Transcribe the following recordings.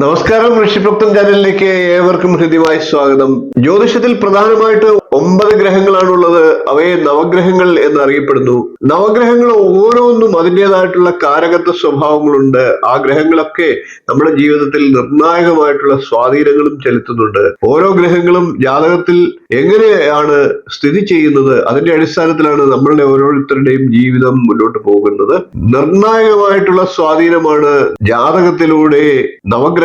നമസ്കാരം ഋഷിഭക്തൻ ചാനലിലേക്ക് ഏവർക്കും ഹൃദ്യമായ സ്വാഗതം. ജ്യോതിഷത്തിൽ പ്രധാനമായിട്ട് ഒമ്പത് ഗ്രഹങ്ങളാണുള്ളത്. അവയെ നവഗ്രഹങ്ങൾ എന്നറിയപ്പെടുന്നു. നവഗ്രഹങ്ങൾ ഓരോന്നും അതിന്റെതായിട്ടുള്ള കാരകത്വ സ്വഭാവങ്ങളുണ്ട്. ആ ഗ്രഹങ്ങളൊക്കെ നമ്മുടെ ജീവിതത്തിൽ നിർണായകമായിട്ടുള്ള സ്വാധീനങ്ങളും ചെലുത്തുന്നുണ്ട്. ഓരോ ഗ്രഹങ്ങളും ജാതകത്തിൽ എങ്ങനെയാണ് സ്ഥിതി ചെയ്യുന്നത്? അതിന്റെ അടിസ്ഥാനത്തിലാണ് നമ്മളുടെ ഓരോരുത്തരുടെയും ജീവിതം മുന്നോട്ട് പോകുന്നത്. നിർണായകമായിട്ടുള്ള സ്വാധീനമാണ് ജാതകത്തിലൂടെ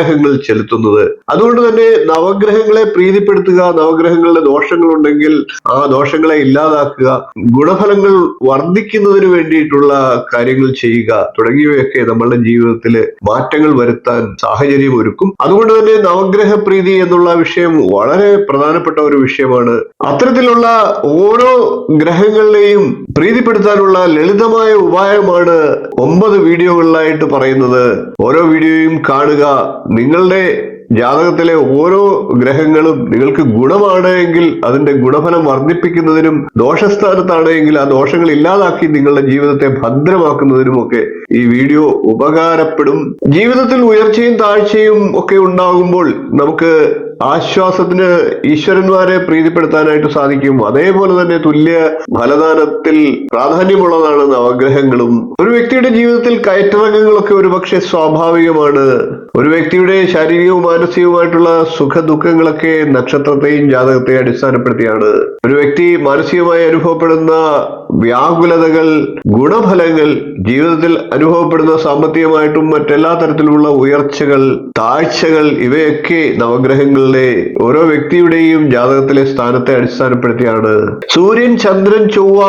നവഗ്രഹങ്ങൾ ചെലുത്തുന്നത്. അതുകൊണ്ട് തന്നെ നവഗ്രഹങ്ങളെ പ്രീതിപ്പെടുത്തുക നവഗ്രഹങ്ങളുടെ ദോഷങ്ങൾ ഉണ്ടെങ്കിൽ ആ ദോഷങ്ങളെ ഇല്ലാതാക്കുക ഗുണഫലങ്ങൾ വർദ്ധിക്കുന്നതിന് വേണ്ടിയിട്ടുള്ള കാര്യങ്ങൾ ചെയ്യുക തുടങ്ങിയവയൊക്കെ നമ്മളുടെ ജീവിതത്തിൽ മാറ്റങ്ങൾ വരുത്താൻ സാഹചര്യം ഒരുക്കും. അതുകൊണ്ട് തന്നെ നവഗ്രഹ പ്രീതി എന്നുള്ള വിഷയം വളരെ പ്രധാനപ്പെട്ട ഒരു വിഷയമാണ്. അത്തരത്തിലുള്ള ഓരോ ഗ്രഹങ്ങളിലെയും പ്രീതിപ്പെടുത്താനുള്ള ലളിതമായ ഉപായമാണ് ഒമ്പത് വീഡിയോകളിലായിട്ട് പറയുന്നത്. ഓരോ വീഡിയോയും കാണുക. നിങ്ങളുടെ ജാതകത്തിലെ ഓരോ ഗ്രഹങ്ങളും നിങ്ങൾക്ക് ഗുണമാണ് എങ്കിൽ അതിന്റെ ഗുണഫലം വർദ്ധിപ്പിക്കുന്നതിനും ദോഷസ്ഥാനത്താണ് എങ്കിൽ ആ ദോഷങ്ങൾ ഇല്ലാതാക്കി നിങ്ങളുടെ ജീവിതത്തെ ഭദ്രമാക്കുന്നതിനുമൊക്കെ ഈ വീഡിയോ ഉപകാരപ്പെടും. ജീവിതത്തിൽ ഉയർച്ചയും താഴ്ചയും ഒക്കെ ഉണ്ടാകുമ്പോൾ നമുക്ക് ആശ്വാസത്തിന് ഈശ്വരന്മാരെ പ്രീതിപ്പെടുത്താനായിട്ട് സാധിക്കും. അതേപോലെ തന്നെ തുല്യ ഫലദാനത്തിൽ പ്രാധാന്യമുള്ളതാണ് നവഗ്രഹങ്ങളും. ഒരു വ്യക്തിയുടെ ജീവിതത്തിൽ കയറ്റിറക്കങ്ങളൊക്കെ ഒരുപക്ഷെ സ്വാഭാവികമാണ്. ഒരു വ്യക്തിയുടെ ശാരീരികവും മാനസികവുമായിട്ടുള്ള സുഖ ദുഃഖങ്ങളൊക്കെ നക്ഷത്രത്തെയും ജാതകത്തെയും അടിസ്ഥാനപ്പെടുത്തിയാണ്. ഒരു വ്യക്തി മാനസികമായി അനുഭവപ്പെടുന്ന വ്യാകുലതകൾ ഗുണഫലങ്ങൾ ജീവിതത്തിൽ അനുഭവപ്പെടുന്ന സാമ്പത്തികമായിട്ടും മറ്റെല്ലാ തരത്തിലുള്ള ഉയർച്ചകൾ താഴ്ചകൾ ഇവയൊക്കെ നവഗ്രഹങ്ങളുടെ ഓരോ വ്യക്തിയുടെയും ജാതകത്തിലെ സ്ഥാനത്തെ അടിസ്ഥാനപ്പെടുത്തിയാണ്. സൂര്യൻ ചന്ദ്രൻ ചൊവ്വ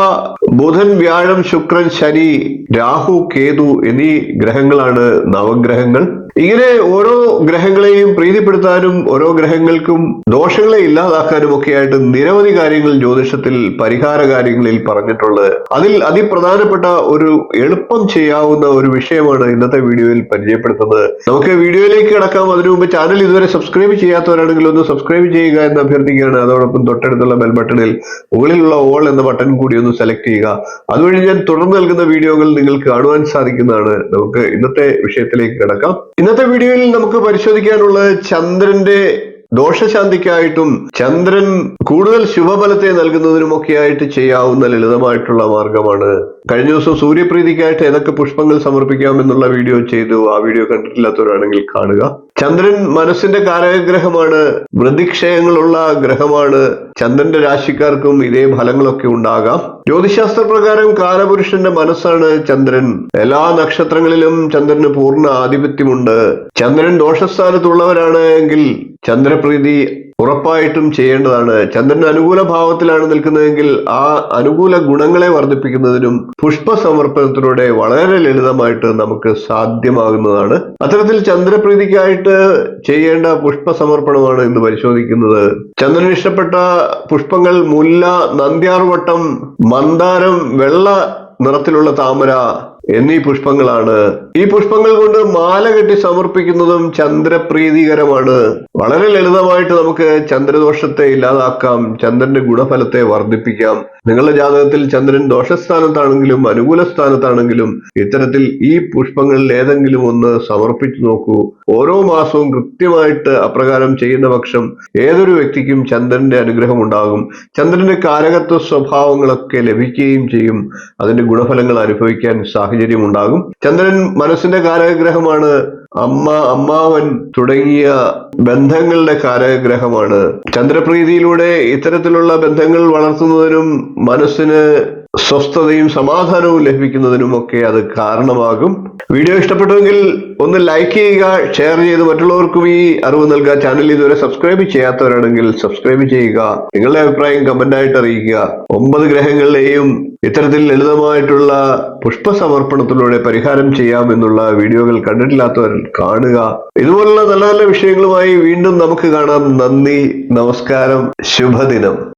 ബുധൻ വ്യാഴം ശുക്രൻ ശനി രാഹു കേതു എന്നീ ഗ്രഹങ്ങളാണ് നവഗ്രഹങ്ങൾ. ഇങ്ങനെ ഓരോ ഗ്രഹങ്ങളെയും പ്രീതിപ്പെടുത്താനും ഓരോ ഗ്രഹങ്ങൾക്കും ദോഷങ്ങളെ ഇല്ലാതാക്കാനും ഒക്കെ ആയിട്ട് നിരവധി കാര്യങ്ങൾ ജ്യോതിഷത്തിൽ പരിഹാര കാര്യങ്ങളിൽ പറഞ്ഞിട്ടുള്ളത് അതിൽ അതിപ്രധാനപ്പെട്ട ഒരു എളുപ്പം ചെയ്യാവുന്ന ഒരു വിഷയമാണ് ഇന്നത്തെ വീഡിയോയിൽ പരിചയപ്പെടുത്തുന്നത്. നമുക്ക് വീഡിയോയിലേക്ക് കിടക്കാം. അതിനു മുമ്പ് ചാനൽ ഇതുവരെ സബ്സ്ക്രൈബ് ചെയ്യാത്തവരാണെങ്കിൽ ഒന്ന് സബ്സ്ക്രൈബ് ചെയ്യുക എന്ന് അഭ്യർത്ഥിക്കുകയാണ്. അതോടൊപ്പം തൊട്ടടുത്തുള്ള ബെൽ ബട്ടണിൽ മുകളിലുള്ള ഓൾ എന്ന ബട്ടൺ കൂടി ഒന്ന് സെലക്ട് ചെയ്യുക. അതുവഴി ഞാൻ തുടർന്ന് നൽകുന്ന വീഡിയോകൾ നിങ്ങൾക്ക് കാണുവാൻ സാധിക്കുന്നതാണ്. നമുക്ക് ഇന്നത്തെ വിഷയത്തിലേക്ക് കിടക്കാം. ഇന്നത്തെ വീഡിയോയിൽ നമുക്ക് പരിശോധിക്കാനുള്ളത് ചന്ദ്രന്റെ ദോഷശാന്തിക്കായിട്ടും ചന്ദ്രൻ കൂടുതൽ ശുഭഫലത്തെ നൽകുന്നതിനുമൊക്കെ ആയിട്ട് ചെയ്യാവുന്ന ലളിതമായിട്ടുള്ള മാർഗമാണ് കഴിഞ്ഞ ദിവസം സൂര്യപ്രീതിക്കായിട്ട് ഏതൊക്കെ പുഷ്പങ്ങൾ സമർപ്പിക്കാമെന്നുള്ള വീഡിയോ ചെയ്തു. ആ വീഡിയോ കണ്ടിട്ടില്ലാത്തവരാണെങ്കിൽ കാണുക. ചന്ദ്രൻ മനസ്സിന്റെ കാരകഗ്രഹമാണ് വൃതിക്ഷയങ്ങളുള്ള ഗ്രഹമാണ്. ചന്ദ്രന്റെ രാശിക്കാർക്കും ഇതേ ഫലങ്ങളൊക്കെ ഉണ്ടാകാം. ജ്യോതിശാസ്ത്ര പ്രകാരം കാലപുരുഷന്റെ മനസ്സാണ് ചന്ദ്രൻ. എല്ലാ നക്ഷത്രങ്ങളിലും ചന്ദ്രന് പൂർണ ആധിപത്യമുണ്ട്. ചന്ദ്രൻ ദോഷസ്ഥാനത്തുള്ളവരാണ് എങ്കിൽ ചന്ദ്രപ്രീതി ഉറപ്പായിട്ടും ചെയ്യേണ്ടതാണ്. ചന്ദ്രൻ അനുകൂല ഭാവത്തിലാണ് നിൽക്കുന്നതെങ്കിൽ ആ അനുകൂല ഗുണങ്ങളെ വർദ്ധിപ്പിക്കുന്നതിനും പുഷ്പ സമർപ്പണത്തിലൂടെ വളരെ ലളിതമായിട്ട് നമുക്ക് സാധ്യമാകുന്നതാണ്. അത്തരത്തിൽ ചന്ദ്രപ്രീതിക്കായിട്ട് ചെയ്യേണ്ട പുഷ്പ സമർപ്പണമാണ് ഇന്ന് പരിശോധിക്കുന്നത്. ചന്ദ്രൻ ഇഷ്ടപ്പെട്ട പുഷ്പങ്ങൾ മുല്ല നന്ദ്യാർവട്ടം മന്ദാരം വെള്ള നിറത്തിലുള്ള താമര എന്നീ പുഷ്പങ്ങളാണ് ഈ പുഷ്പങ്ങൾ കൊണ്ട് മാല കെട്ടി സമർപ്പിക്കുന്നതും ചന്ദ്രപ്രീതികരമാണ്. വളരെ ലളിതമായിട്ട് നമുക്ക് ചന്ദ്രദോഷത്തെ ഇല്ലാതാക്കാം ചന്ദ്രന്റെ ഗുണഫലത്തെ വർദ്ധിപ്പിക്കാം. നിങ്ങളുടെ ജാതകത്തിൽ ചന്ദ്രൻ ദോഷസ്ഥാനത്താണെങ്കിലും അനുകൂല സ്ഥാനത്താണെങ്കിലും ഇത്തരത്തിൽ ഈ പുഷ്പങ്ങളിൽ ഏതെങ്കിലും ഒന്ന് സമർപ്പിച്ചു നോക്കൂ. ഓരോ മാസവും കൃത്യമായിട്ട് അപ്രകാരം ചെയ്യുന്ന പക്ഷം ഏതൊരു വ്യക്തിക്കും ചന്ദ്രന്റെ അനുഗ്രഹം ഉണ്ടാകും. ചന്ദ്രന്റെ കാരകത്വ സ്വഭാവങ്ങളൊക്കെ ലഭിക്കുകയും ചെയ്യും. അതിന്റെ ഗുണഫലങ്ങൾ അനുഭവിക്കാൻ സാഹചര്യം ഉണ്ടാകും. ചന്ദ്രൻ മനസ്സിന്റെ കാരകഗ്രഹമാണ് അമ്മ അമ്മാവൻ തുടങ്ങിയ ബന്ധങ്ങളുടെ കാരകഗ്രഹമാണ് ചന്ദ്രപ്രീതിയിലൂടെ ഇത്തരത്തിലുള്ള ബന്ധങ്ങൾ വളർത്തുന്നതിനും മനസ്സിന് സ്വസ്ഥതയും സമാധാനവും ലഭിക്കുന്നതിനും ഒക്കെ അത് കാരണമാകും. വീഡിയോ ഇഷ്ടപ്പെട്ടുവെങ്കിൽ ഒന്ന് ലൈക്ക് ചെയ്യുക ഷെയർ ചെയ്ത് മറ്റുള്ളവർക്കും ഈ അറിവ് നൽകുക ചാനൽ ഇതുവരെ സബ്സ്ക്രൈബ് ചെയ്യാത്തവരാണെങ്കിൽ സബ്സ്ക്രൈബ് ചെയ്യുക നിങ്ങളുടെ അഭിപ്രായം കമന്റ് ആയിട്ട് അറിയിക്കുക. ഒമ്പത് ഗ്രഹങ്ങളിലെയും ഇത്തരത്തിൽ ലളിതമായിട്ടുള്ള പുഷ്പ സമർപ്പണത്തിലൂടെ പരിഹാരം ചെയ്യാമെന്നുള്ള വീഡിയോകൾ കണ്ടിട്ടില്ലാത്തവർ കാണുക. ഇതുപോലുള്ള നല്ല നല്ല വിഷയങ്ങളുമായി വീണ്ടും നമുക്ക് കാണാം. നന്ദി നമസ്കാരം ശുഭദിനം.